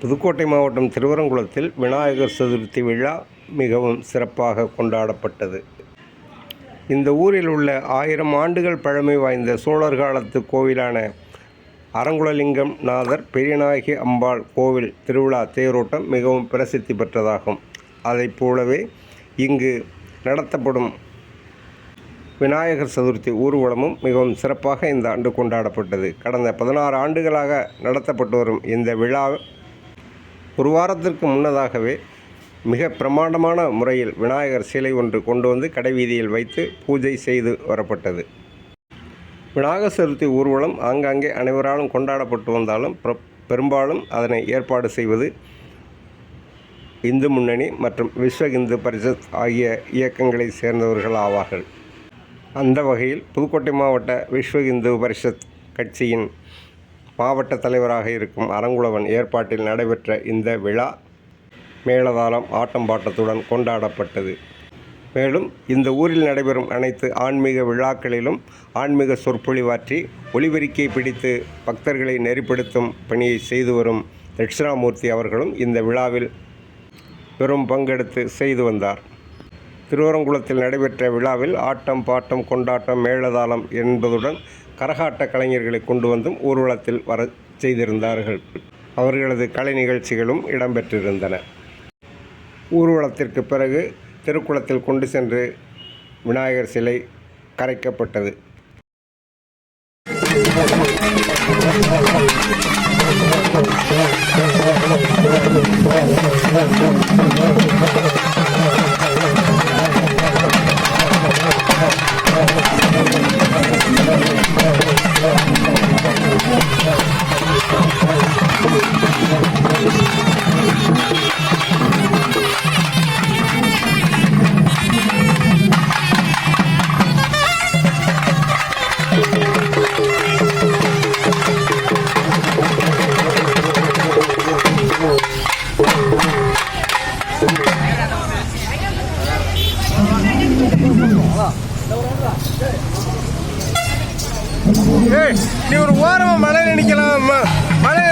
புதுக்கோட்டை மாவட்டம் திருவரங்குளத்தில் விநாயகர் சதுர்த்தி விழா மிகவும் சிறப்பாக கொண்டாடப்பட்டது. இந்த ஊரில் உள்ள ஆயிரம் ஆண்டுகள் பழமை வாய்ந்த சோழர் காலத்து கோவிலான அரங்குலலிங்கம் நாதர் பெரியநாயகி அம்பாள் கோவில் திருவிழா தேரோட்டம் மிகவும் பிரசித்தி பெற்றதாகும். அதைப் போலவே இங்கு நடத்தப்படும் விநாயகர் சதுர்த்தி ஊர்வலமும் மிகவும் சிறப்பாக இந்த ஆண்டு கொண்டாடப்பட்டது. கடந்த பதினாறு ஆண்டுகளாக நடத்தப்பட்டு வரும் இந்த விழா ஒரு வாரத்திற்கு முன்னதாகவே மிக பிரமாண்டமான முறையில் விநாயகர் சிலை ஒன்று கொண்டு வந்து கடைவீதியில் வைத்து பூஜை செய்து வரப்பட்டது. விநாயகர் சதுர்த்தி ஊர்வலம் ஆங்காங்கே அனைவராலும் கொண்டாடப்பட்டு வந்தாலும் பிர- பெரும்பாலும் அதனை ஏற்பாடு செய்வது இந்து முன்னணி மற்றும் விஸ்வ இந்து பரிஷத் ஆகிய இயக்கங்களை சேர்ந்தவர்கள் ஆவார்கள். அந்த வகையில் புதுக்கோட்டை மாவட்ட விஸ்வ இந்து பரிஷத் கட்சியின் மாவட்ட தலைவராக இருக்கும் அரங்குளவன் ஏற்பாட்டில் நடைபெற்ற இந்த விழா மேளதாளம் ஆட்டம் பாட்டத்துடன் கொண்டாடப்பட்டது. மேலும் இந்த ஊரில் நடைபெறும் அனைத்து ஆன்மீக விழாக்களிலும் ஆன்மீக சொற்பொழிவாற்றி ஒளிபெருக்கியை பிடித்து பக்தர்களை நெறிப்படுத்தும் பணியை செய்து வரும் தட்சிணாமூர்த்தி அவர்களும் இந்த விழாவில் பெரும் பங்கெடுத்து செய்து வந்தார். திருவரங்குளத்தில் நடைபெற்ற விழாவில் ஆட்டம் பாட்டம் கொண்டாட்டம் மேளதாளம் என்பதுடன் கரகாட்ட கலைஞர்களை கொண்டு வந்தும் ஊர்வலத்தில் வர செய்திருந்தார்கள். அவர்களது கலை நிகழ்ச்சிகளும் இடம்பெற்றிருந்தன. ஊர்வலத்திற்கு பிறகு திருக்குளத்தில் கொண்டு சென்று விநாயகர் சிலை கரைக்கப்பட்டது. ஏய் நீ ஒரு ஓரமா மழை நிக்கலாம் மழை